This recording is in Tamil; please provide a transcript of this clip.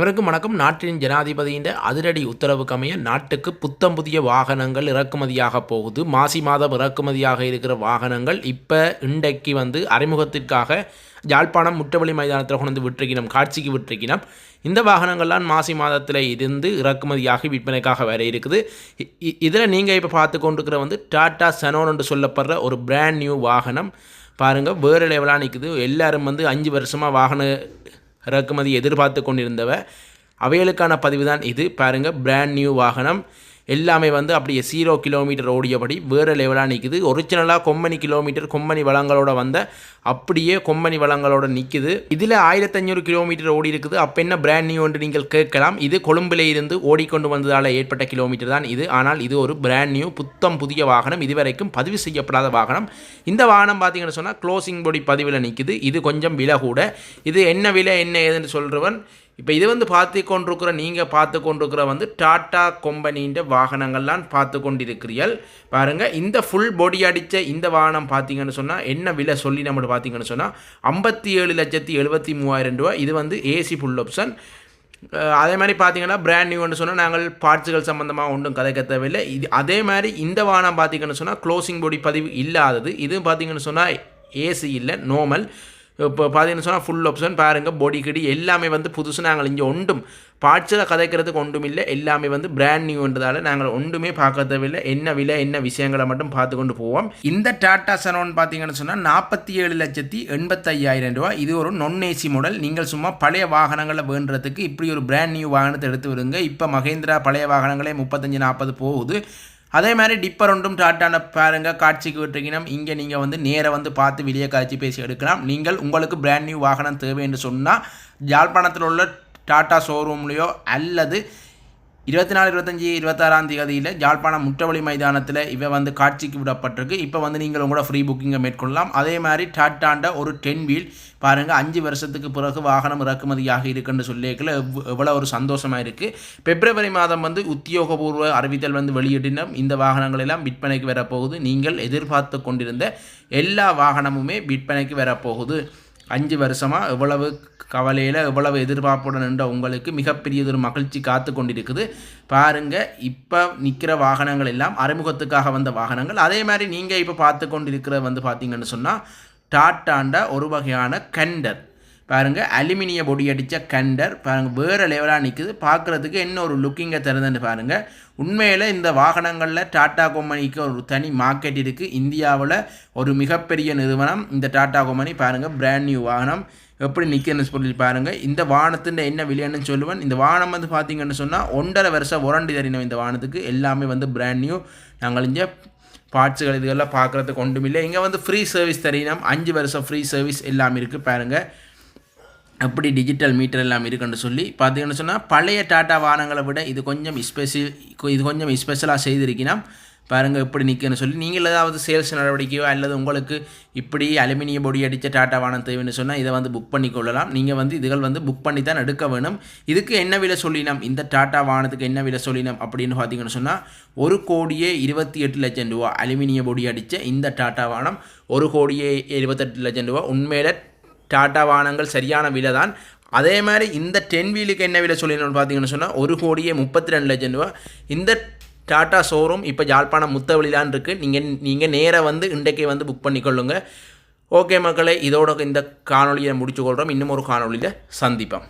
அனைவருக்கும் வணக்கம். நாட்டின் ஜனாதிபதியின் அதிரடி உத்தரவுக்கமைய நாட்டுக்கு புத்தம் புதிய வாகனங்கள் இறக்குமதியாக போகுது. மாசி மாதம் இறக்குமதியாக இருக்கிற வாகனங்கள் இப்போ இன்றைக்கு வந்து அறிமுகத்திற்காக யாழ்ப்பாணம் முற்றவழி மைதானத்தில் கொண்டு வந்து விட்டுருக்கினோம் காட்சிக்கு விட்டுருக்கினோம். இந்த வாகனங்கள்லாம் மாசி மாதத்தில் இருந்து இறக்குமதியாகி விற்பனைக்காக வர இருக்குது. இதில் நீங்கள் இப்போ பார்த்து கொண்டிருக்கிற வந்து டாட்டா சனோன் என்று சொல்லப்படுற ஒரு பிராண்ட் நியூ வாகனம். பாருங்கள் வேறு லெவலாக நிற்குது எல்லோரும் வந்து அஞ்சு வருஷமாக வாகன இறக்குமதி எதிர்பார்த்து கொண்டிருந்தவ. அவைகளுக்கான பதிவு தான் இது. பாருங்கள் பிராண்ட் நியூ வாகனம். எல்லாமே வந்து அப்படியே ஜீரோ கிலோமீட்டர் ஓடியபடி வேறு லெவலாக நிற்குது ஒரிஜினலாக கொம்பனி கிலோமீட்டர் கொம்பனி வளங்களோட வந்த அப்படியே கொம்பனி வளங்களோட நிற்குது இதில் ஆயிரத்தஞ்சூறு கிலோமீட்டர் ஓடி இருக்குது. அப்போ என்ன பிராண்ட் நியூ என்று நீங்கள் கேட்கலாம். இது கொழும்பிலே இருந்து ஓடிக்கொண்டு வந்ததால் ஏற்பட்ட கிலோமீட்டர் தான் இது. ஆனால் இது ஒரு பிராண்ட் நியூ புத்தம் புதிய வாகனம். இதுவரைக்கும் பதிவு செய்யப்படாத வாகனம். இந்த வாகனம் பார்த்தீங்கன்னு சொன்னால் க்ளோசிங் பொடி பதிவில் நிற்குது இது கொஞ்சம் விலை கூட. இது என்ன விலை என்ன ஏதுன்னு சொல்கிறவன் இப்போ இது வந்து பார்த்து கொண்டிருக்கிற நீங்கள் பார்த்து கொண்டிருக்கிற வந்து டாட்டா கொம்பனின்ற வாகனங்கள்லாம் பார்த்து கொண்டிருக்கிறீர்கள். பாருங்கள் இந்த ஃபுல் பொடி அடித்த இந்த வாகனம் பார்த்தீங்கன்னு சொன்னால் என்ன விலை சொல்லி நம்ம பார்த்தீங்கன்னு சொன்னால் ஐம்பத்தி ஏழு லட்சத்தி எழுபத்தி மூவாயிரம் ரூபா இது வந்து ஏசி ஃபுல் ஆப்ஷன் அதே மாதிரி பார்த்தீங்கன்னா பிராண்ட் நியூன்னு சொன்னால் நாங்கள் பார்ட்ஸுகள் சம்மந்தமாக ஒன்றும் கதைக்க தேவையில்லை இது அதே மாதிரி இந்த வாகனம் பார்த்தீங்கன்னு சொன்னால் க்ளோசிங் பொடி பதிவு இல்லாதது. இது பார்த்தீங்கன்னு சொன்னால் ஏசி இல்லை நார்மல் இப்போ பார்த்தீங்கன்னு சொன்னால் ஃபுல் ஆப்ஷன் பாருங்கள் பொடி கிடி எல்லாமே வந்து புதுசு நாங்கள் இங்கே ஒன்றும். பாய்ச்சலை கதைக்கிறதுக்கு ஒன்றும் இல்லை எல்லாமே வந்து பிராண்ட் நியூன்றதால நாங்கள் ஒன்றுமே பார்க்க தேவையில்லை என்ன விலை என்ன விஷயங்களை மட்டும் பார்த்து கொண்டு போவோம். இந்த டாட்டா சனோன் பார்த்தீங்கன்னு சொன்னால் நாற்பத்தி ஏழு லட்சத்தி எண்பத்தையாயிரம் ரூபா இது ஒரு நொன் ஏசி மாடல் நீங்கள் சும்மா பழைய வாகனங்களை வேண்டுறதுக்கு இப்படி ஒரு பிராண்ட் நியூ வாகனத்தை எடுத்து வருங்க இப்போ மகேந்திரா பழைய வாகனங்களே முப்பத்தஞ்சு நாற்பது போகுது. அதே மாதிரி டிப்பர் ஒன்றும் டாட்டான பாருங்கள் காட்சிக்கு விட்டுருக்கணும் இங்கே நீங்கள் வந்து நேராக வந்து பார்த்து வெளியே காட்சி பேசி எடுக்கலாம். நீங்கள் உங்களுக்கு பிராண்ட் நியூ வாகனம் தேவை என்று சொன்னால் ஜாழ்ப்பாணத்தில் உள்ள டாட்டா ஷோரூம்லேயோ அல்லது இருபத்தி நாலு இருபத்தஞ்சி இருபத்தாறாம் தேதியில் ஜாழ்ப்பாணம் முற்றவழி மைதானத்தில் இவை வந்து காட்சிக்கு விடப்பட்டிருக்கு. இப்போ வந்து நீங்கள் உங்களோட ஃப்ரீ புக்கிங்கை மேற்கொள்ளலாம். அதே மாதிரி டாட்டாண்ட ஒரு டென் வீல் பாருங்கள் அஞ்சு வருஷத்துக்கு பிறகு வாகனம் இறக்குமதியாக இருக்குன்னு சொல்லியிருக்கல. எவ்வளோ ஒரு சந்தோஷமாக இருக்குது பிப்ரவரி மாதம் வந்து உத்தியோகபூர்வ அறிவித்தல் வந்து வெளியிட்டினோம். இந்த வாகனங்கள் எல்லாம் விற்பனைக்கு வரப்போகுது. நீங்கள் எதிர்பார்த்து கொண்டிருந்த எல்லா வாகனமுமே விற்பனைக்கு வரப்போகுது. அஞ்சு வருஷமாக எவ்வளவு கவலையில் எவ்வளவு எதிர்பார்ப்புடன் நின்ற உங்களுக்கு மிகப்பெரியதொரு மகிழ்ச்சி காத்து கொண்டிருக்குது. பாருங்கள் இப்போ நிற்கிற வாகனங்கள் எல்லாம் அறிமுகத்துக்காக வந்த வாகனங்கள். அதே மாதிரி நீங்கள் இப்போ பார்த்து கொண்டிருக்கிற வந்து பார்த்தீங்கன்னு சொன்னால் டாட்டாண்ட ஒரு வகையான கண்டர். பாருங்கள் அலுமினிய பொடி அடித்த கண்டர் பாருங்கள் வேறு லெவலாக நிற்குது பார்க்குறதுக்கு என்ன ஒரு லுக்கிங்கை தருதுன்னு பாருங்கள் உண்மையில் இந்த வாகனங்களில் டாட்டா கம்பெனிக்கு ஒரு தனி மார்க்கெட் இருக்குது இந்தியாவில் ஒரு மிகப்பெரிய நிறுவனம். இந்த டாட்டா கம்பெனி பாருங்கள் பிராண்ட் நியூ வாகனம். எப்படி நிற்கணும்னு சொல்லி பாருங்கள் இந்த வானத்தின் என்ன விலைன்னு சொல்லுவேன். இந்த வானம் வந்து பார்த்தீங்கன்னு சொன்னால் ஒன்றரை வருஷம் உரண்டி தரினோம் இந்த வானத்துக்கு எல்லாமே வந்து பிராண்ட் நியூ நாங்கள் இங்கே பார்ட்ஸுகள் இதுகள்லாம் பார்க்குறதுக்கு ஒன்றும் இல்லை. இங்கே வந்து ஃப்ரீ சர்வீஸ் தரீனம் அஞ்சு வருஷம் ஃப்ரீ சர்வீஸ் எல்லாமே இருக்குது பாருங்கள் எப்படி டிஜிட்டல் மீட்டர் எல்லாம் இருக்குன்னு சொல்லி பார்த்தீங்கன்னு சொன்னால் பழைய டாட்டா வாகனங்களை விட இது கொஞ்சம் ஸ்பெஷல் இது கொஞ்சம் ஸ்பெஷலாக செய்திருக்கணும் பாருங்கள் எப்படி நிற்கன்னு சொல்லி நீங்கள் ஏதாவது சேல்ஸ் நடவடிக்கையோ அல்லது உங்களுக்கு இப்படி அலுமினிய பொடி அடித்த டாட்டா வாகனம் தேவைன்னு சொன்னால் இதை வந்து புக் பண்ணி கொள்ளலாம். நீங்கள் வந்து இதுகள் வந்து புக் பண்ணி தான் எடுக்க வேணும். இதுக்கு என்ன விலை சொல்லினோம்? இந்த டாட்டா வாகனத்துக்கு என்ன விலை சொல்லினோம் அப்படின்னு பார்த்தீங்கன்னு சொன்னால் ஒரு கோடியே இருபத்தி எட்டு லட்சம் ரூபா அலுமினிய பொடி அடித்த இந்த டாட்டா வாகனம் ஒரு கோடியே இருபத்தெட்டு லட்சம் ரூபா உண்மையில டாட்டா வாகனங்கள் சரியான விலை தான் அதே மாதிரி இந்த டென் வீலுக்கு என்ன விலை சொல்லிடணும்னு பார்த்தீங்கன்னு சொன்னால் ஒரு கோடியே முப்பத்தி ரெண்டு லட்சம் ரூபா இந்த டாட்டா ஷோரூம் இப்போ ஜாழ்ப்பாணம் முத்தவழிலான் இருக்குது நீங்கள் நீங்கள் நேராக வந்து இன்றைக்கே வந்து புக் பண்ணிக்கொள்ளுங்க. ஓகே மக்களே இதோட இந்த காணொலியை முடிச்சு கொள்கிறோம் இன்னும் ஒரு காணொலியில் சந்திப்போம்.